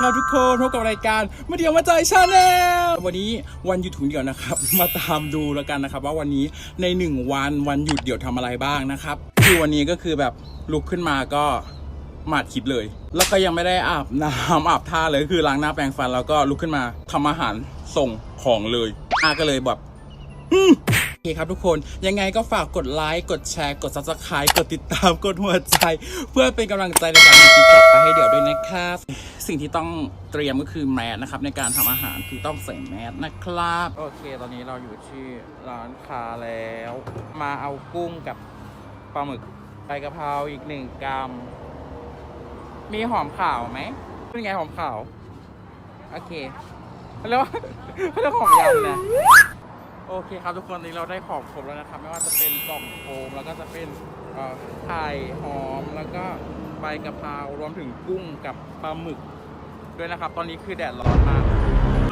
ครับทุกคนพบกับรายการมาเดียวมาใจชาแนลวันนี้วันหยุดถุงเดียวนะครับ มาตามดูแล้วกันนะครับ ว่าวันนี้ในหนึ่งวันวันหยุดเดี่ยวทำอะไรบ้างนะครับคือวันนี้ก็คือแบบลุกขึ้นมาก็มาดคลิปเลย แล้วก็ยังไม่ได้อาบน้ำอาบท่าเลยคือล้างหน้าแปรงฟันแล้วก็ลุกขึ้นมาทำอาหารส่งของเลยอาก็เลยแบบ โอเคครับทุกคนยังไงก็ฝากกดไลค์กดแชร์กด subscribe กดติดตามกดหัวใจ เพื่อเป็นกำลังใจในการทำคลิปต่อไปให้เดี๋ยวด้วยนะครับ สิ่งที่ต้องเตรียมก็คือแมสนะครับในการทำอาหารคือต้องใส่แมสนะครับโอเค ตอนนี้เราอยู่ที่ร้านค้าแล้ว มาเอากุ้งกับปลาหมึกใบกะเพราอีกหนึ่งกรัมมีหอมขาวไหมเป็นไงหอมขาว โอเคแล้วแล้วหอมยำนะ โอเคครับทุกคนตอนนี้เราได้ของครบแล้วนะครับ ไม่ว่าจะเป็นกล่องโฟมแล้วก็จะเป็นไข่หอมแล้วก็ใบกะเพรารวมถึงกุ้งกับปลาหมึกด้วยนะครับ ตอนนี้คือแดดร้อนมาก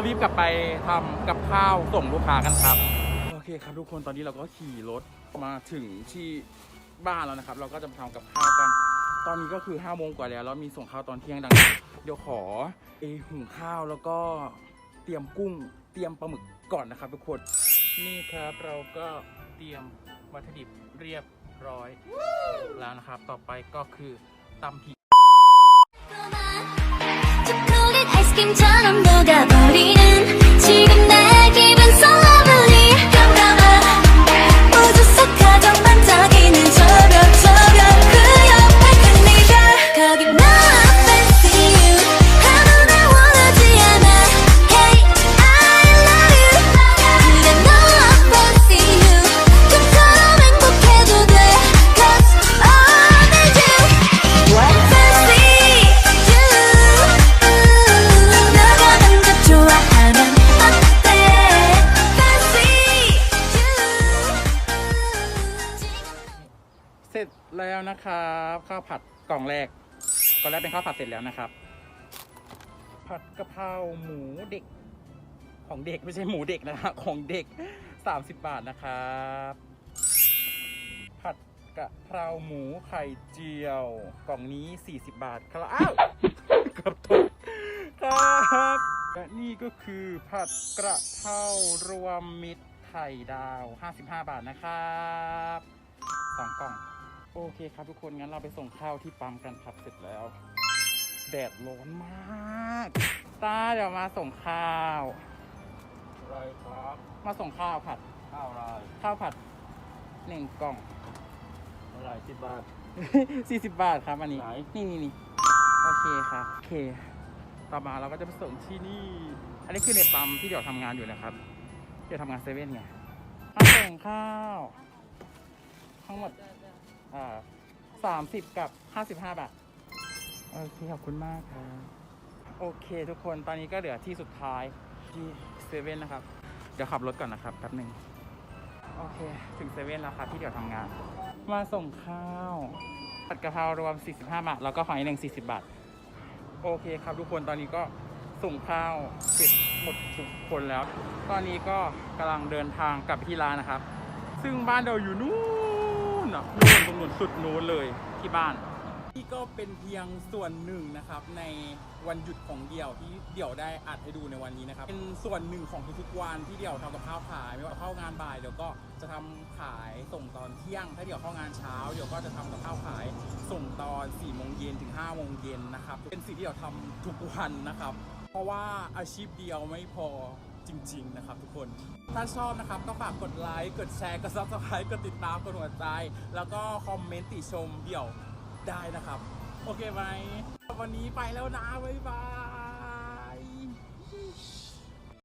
รีบกลับไปทำกับข้าวส่งลูกค้ากันครับ โอเคครับทุกคนตอนนี้เราก็ขี่รถมาถึงที่บ้านแล้วนะครับ เราก็จะมาทำกับข้าวกัน ตอนนี้ก็คือ5้าโมงกว่าแล้วแล้วมีส่งข้าวตอนเที่ยงดังนั้นเดี๋ยวขอเอหุงข้าวแล้วก็เตรียมกุ้งเตรียมปลาหมึกก่อนนะครับทุกคน นี่ครับเราก็เตรียมวัตถุดิบเรียบร้อยแล้วนะครับ ต่อไปก็คือตำพริก 초콜릿 아이스크림처럼 녹아버 ร็จแล้วนะครับข้าวผัดกล่องแรกกล่องแรกเป็นข้าวผัดเสร็จแล้วนะครับ ผัดกะเพราหมูเด็ก ของเด็กไม่ใช่หมูเด็กนะฮะของเด็ก 30 บาทนะครับ ผัดกะเพราหมูไข่เจียว กล่องนี้ 40 บาทครับอ้าวกับถูกครับและนี่ก็คือผัดกระเพรารวมมิตรไข่ดาว 55 บาทนะครับสองกล่อง โอเคครับทุกคนงั้นเราไปส่งข้าวที่ปั๊มกันครับเสร็จแล้ว แดดร้อนมากตาเดี๋ยวมาส่งข้าวอะไรครับ มาส่งข้าวผัด ข้าวอะไรข้าวผัดหนึ่งกล่องอะไรสิบบาท40บาทครับอันนี้ไหน นี่นี่นี่โอเคครับโอเค ต่อมาเราก็จะไปส่งที่นี่ อันนี้คือในปั๊มที่เดี๋ยวทำงานอยู่นะครับ เดี๋ยวทำงานเซเว่นไงมาส่งข้าว ทั้งหมดอ่า สามสิบกับห้าสิบห้าบาท โอเค ขอบคุณมากครับ โอเคทุกคนตอนนี้ก็เหลือที่สุดท้ายที่เซเว่นนะครับ เดี๋ยวขับรถก่อนนะครับแป๊บหนึ่งโอเค ถึงเซเว่นแล้วครับที่เดี๋ยวทำงาน มาส่งข้าวผัดกะเพรารวม 45 บาท แล้วก็หอยหนึ่ง40 บาท โอเคครับทุกคนตอนนี้ก็ส่งข้าวเสร็จหมดทุกคนแล้ว ตอนนี้ก็กำลังเดินทางกลับไปที่ร้านนะครับ ซึ่งบ้านเราอยู่นู่น น่ะนู่นตรงนู้นสุดนู้นเลยที่บ้านนี่ก็เป็นเพียงส่วนหนึ่งนะครับในวันหยุดของเดี่ยวที่เดี่ยวได้อัดให้ดูในวันนี้นะครับเป็นส่วนหนึ่งของทุกๆวันที่เดี่ยวทำกับข้าวขายไม่ว่าเข้างานบ่ายเดี๋ยวก็จะทำขายส่งตอนเที่ยง ถ้าเดี่ยวเข้างานเช้าเดี๋ยวก็จะทำกับข้าวขายส่งตอน4ี่โมงเย็นถึง5้าโมงเย็นนะครับเป็นสิ่งที่เดี่ยวทำทุกวันนะครับ เพราะว่าอาชีพเดียวไม่พอ จริง ๆ นะครับทุกคน ถ้าชอบนะครับก็ฝากกดไลค์ กดแชร์ กดซับสไครต์กดติดตาม กดหัวใจ แล้วก็คอมเมนต์ติชมเดี่ยวได้นะครับ โอเคไหม วันนี้ไปแล้วนะ บ๊ายบาย